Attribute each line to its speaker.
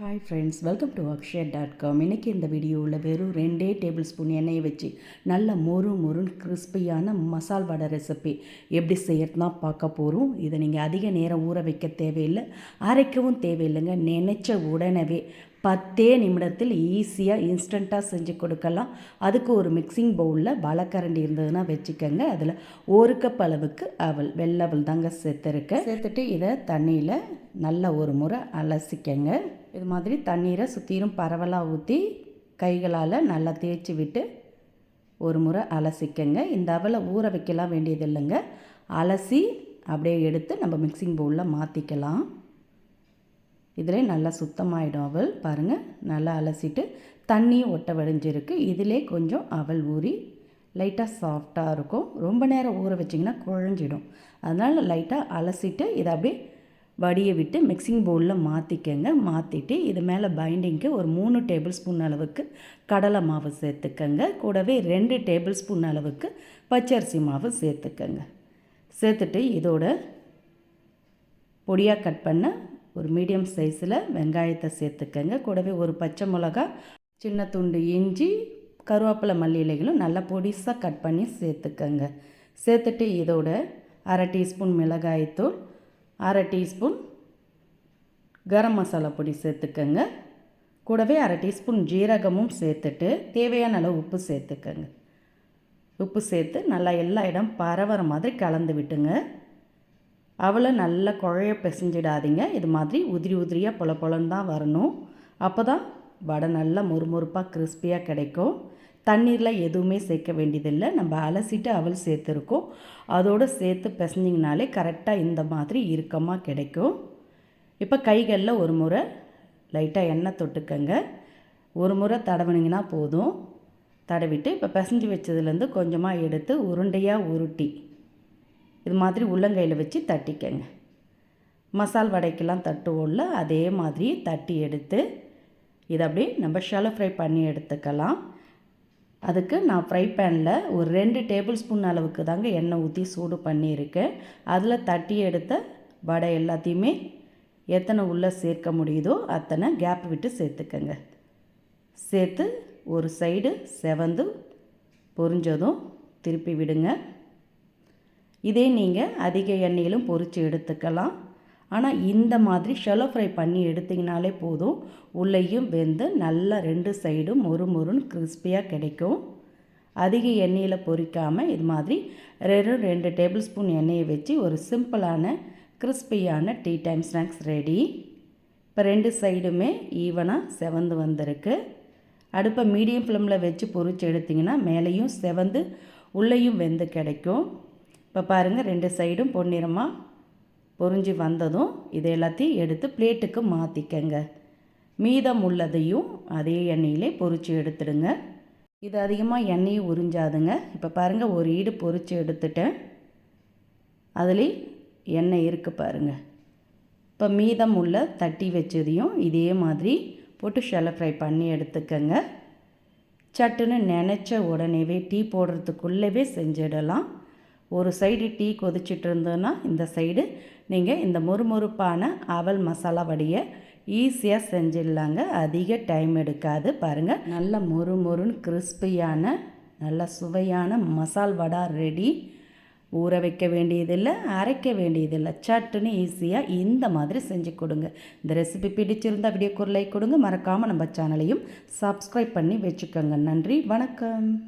Speaker 1: Hi friends welcome to Akshaya dot com இன்றைக்கி இந்த வீடியோவில் வெறும் ரெண்டே டேபிள் ஸ்பூன் எண்ணெயை வச்சு நல்ல மொறு மொறுன்னு கிறிஸ்பியான மசால் வடை ரெசிபி எப்படி செய்யறதுனா பார்க்க போகிறோம் இதை நீங்கள் அதிக நேரம் ஊற வைக்க தேவையில்லை. அரைக்கவும் தேவையில்லைங்க. நினைச்ச உடனே பத்தே நிமிடத்தில் ஈஸியாக இன்ஸ்டண்ட்டாக செஞ்சு கொடுக்கலாம். அதுக்கு ஒரு மிக்சிங் பவுலில் வளக்கரண்டி இருந்ததுன்னா வச்சுக்கோங்க. அதில் ஒரு கப் அளவுக்கு அவள் வெள்ளவள் தாங்க சேர்த்துருக்கேன். சேர்த்துட்டு இதை தண்ணியில் நல்ல ஒரு முறை அலசிக்கங்க. இது மாதிரி தண்ணீரை சுற்றிலும் பரவலாக ஊற்றி கைகளால் நல்லா தேய்ச்சி விட்டு ஒரு முறை அலசிக்கங்க. இந்த அவலை ஊற வைக்கலாம் வேண்டியது இல்லைங்க அலசி அப்படியே எடுத்து நம்ம மிக்சிங் பவுலில் மாற்றிக்கலாம் இதிலே நல்லா சுத்தமாயிடும் அவள் பாருங்கள் நல்லா அலசிட்டு தண்ணியும் ஒட்ட வடிஞ்சிருக்கு. இதிலே கொஞ்சம் அவள் ஊறி லைட்டாக சாஃப்டாக இருக்கும். ரொம்ப நேரம் ஊற வச்சிங்கன்னா குழஞ்சிடும். அதனால் லைட்டாக அலசிட்டு இதை அப்படியே வடியை விட்டு மிக்சிங் பவுலில் மாற்றிக்கங்க மாற்றிட்டு இது மேலே பைண்டிங்க்கு ஒரு மூணு டேபிள் ஸ்பூன் அளவுக்கு கடலை மாவு சேர்த்துக்கங்க. கூடவே ரெண்டு டேபிள் ஸ்பூன் அளவுக்கு பச்சரிசி மாவு சேர்த்துக்கங்க. சேர்த்துட்டு இதோட பொடியாக கட் பண்ண ஒரு மீடியம் சைஸில் வெங்காயத்தை சேர்த்துக்கங்க. கூடவே ஒரு பச்சை மிளகா சின்ன துண்டு இஞ்சி கருவேப்பிலை மல்லி இலைகளும் நல்லா பொடிசாக கட் பண்ணி சேர்த்துக்கங்க. சேர்த்துட்டு இதோட அரை டீஸ்பூன் மிளகாய்த்தூள் அரை டீஸ்பூன் கரம் மசாலா பொடி சேர்த்துக்கங்க. கூடவே அரை டீஸ்பூன் ஜீரகமும் சேர்த்துட்டு தேவையான அளவு உப்பு சேர்த்துக்கங்க. உப்பு சேர்த்து நல்லா எல்லா இடம் பரவற மாதிரி கலந்து விட்டுங்க. அவளை நல்லா குழைய பிசைஞ்சிடாதீங்க. இது மாதிரி உதிரி உதிரியாக பொல பொலன்னு தான் வரணும். அப்போ தான் வடை நல்லா மொறுமொறுப்பாக கிறிஸ்பியாக கிடைக்கும். தண்ணீரில் எதுவுமே சேர்க்க வேண்டியதில்லை. நம்ம அலசிட்டு அவள் சேர்த்துருக்கோம். அதோடு சேர்த்து பிசைஞ்சிங்கனாலே கரெக்டாக இந்த மாதிரி இறுக்கமாக கிடைக்கும். இப்போ கைகளில் ஒரு முறை லைட்டாக எண்ணெய் தொட்டுக்கங்க. ஒரு முறை தடவினீங்கன்னா போதும். தடவிட்டு இப்போ பிசைஞ்சு வச்சதுலேருந்து கொஞ்சமாக எடுத்து உருண்டையாக உருட்டி இது மாதிரி உள்ளங்கையில் வச்சு தட்டிக்கங்க. மசால் வடைக்கெல்லாம் தட்டுவோம்ல அதே மாதிரி தட்டி எடுத்து இதை அப்படியே நம்ம ஷலோ ஃப்ரை பண்ணி எடுத்துக்கலாம். அதுக்கு நான் ஃப்ரை பேனில் ஒரு ரெண்டு டேபிள் ஸ்பூன் அளவுக்கு தாங்க எண்ணெய் ஊற்றி சூடு பண்ணியிருக்கேன். அதில் தட்டி எடுத்த வடை எல்லாத்தையுமே எத்தனை உள்ளே சேர்க்க முடியுதோ அத்தனை கேப் விட்டு சேர்த்துக்கங்க. சேர்த்து ஒரு சைடு செவந்து பொரிஞ்சதும் திருப்பி விடுங்க. இதே நீங்கள் அதிக எண்ணெயிலும் பொரித்து எடுத்துக்கலாம். ஆனால் இந்த மாதிரி ஷெலோ ஃப்ரை பண்ணி எடுத்திங்கனாலே போதும். உள்ளேயும் வெந்து நல்லா ரெண்டு சைடும் மொறு மொறுன்னு கிறிஸ்பியாக கிடைக்கும். அதிக எண்ணெயில் பொறிக்காமல் இது மாதிரி ரெண்டும் ரெண்டு டேபிள் ஸ்பூன் எண்ணெயை வச்சு ஒரு சிம்பிளான கிறிஸ்பியான டீ டைம் ஸ்நாக்ஸ் ரெடி இப்போ ரெண்டு சைடுமே ஈவனாக செவந்து வந்திருக்கு. அடுப்பை மீடியம் ஃப்ளேமில் வச்சு பொறிச்சு எடுத்திங்கன்னா மேலேயும் செவந்து உள்ளேயும் வெந்து கிடைக்கும். இப்போ பாருங்கள் ரெண்டு சைடும் பொன்னிறமாக பொறிஞ்சி வந்ததும் இது எல்லாத்தையும் எடுத்து பிளேட்டுக்கு மாற்றிக்கங்க மீதம் உள்ளதையும் அதே எண்ணெயிலே பொறிச்சு எடுத்துடுங்க. இது அதிகமாக எண்ணெயும் உறிஞ்சாதுங்க. இப்போ பாருங்கள் ஒரு ஈடு பொறிச்சு எடுத்துட்டேன். அதுலேயும் எண்ணெய் இருக்குது பாருங்கள் இப்போ மீதம் உள்ள தட்டி வச்சதையும் இதே மாதிரி போட்டு ஷெல்ல ஃப்ரை பண்ணி எடுத்துக்கங்க. சட்டுன்னு நினச்ச உடனேவே டீ போடுறதுக்குள்ளவே செஞ்சிடலாம். ஒரு சைடு டீ கொதிச்சிட்டு இருந்ததுன்னா இந்த சைடு நீங்கள் இந்த மொறுமொறுப்பான அவல் மசாலா வடியை ஈஸியாக செஞ்சிடலாங்க. அதிக டைம் எடுக்காது. பாருங்கள் நல்ல முறுமுறுன்னு கிறிஸ்பியான நல்ல சுவையான மசால் வடா ரெடி. ஊற வைக்க வேண்டியதில்லை அரைக்க வேண்டியதில்லை. சட்டுன்னு ஈஸியாக இந்த மாதிரி செஞ்சு கொடுங்க. இந்த ரெசிபி பிடிச்சிருந்தால் வீடியோ குரலை கொடுங்க. மறக்காமல் நம்ம சேனலையும் சப்ஸ்கிரைப் பண்ணி வச்சுக்கோங்க. நன்றி வணக்கம்.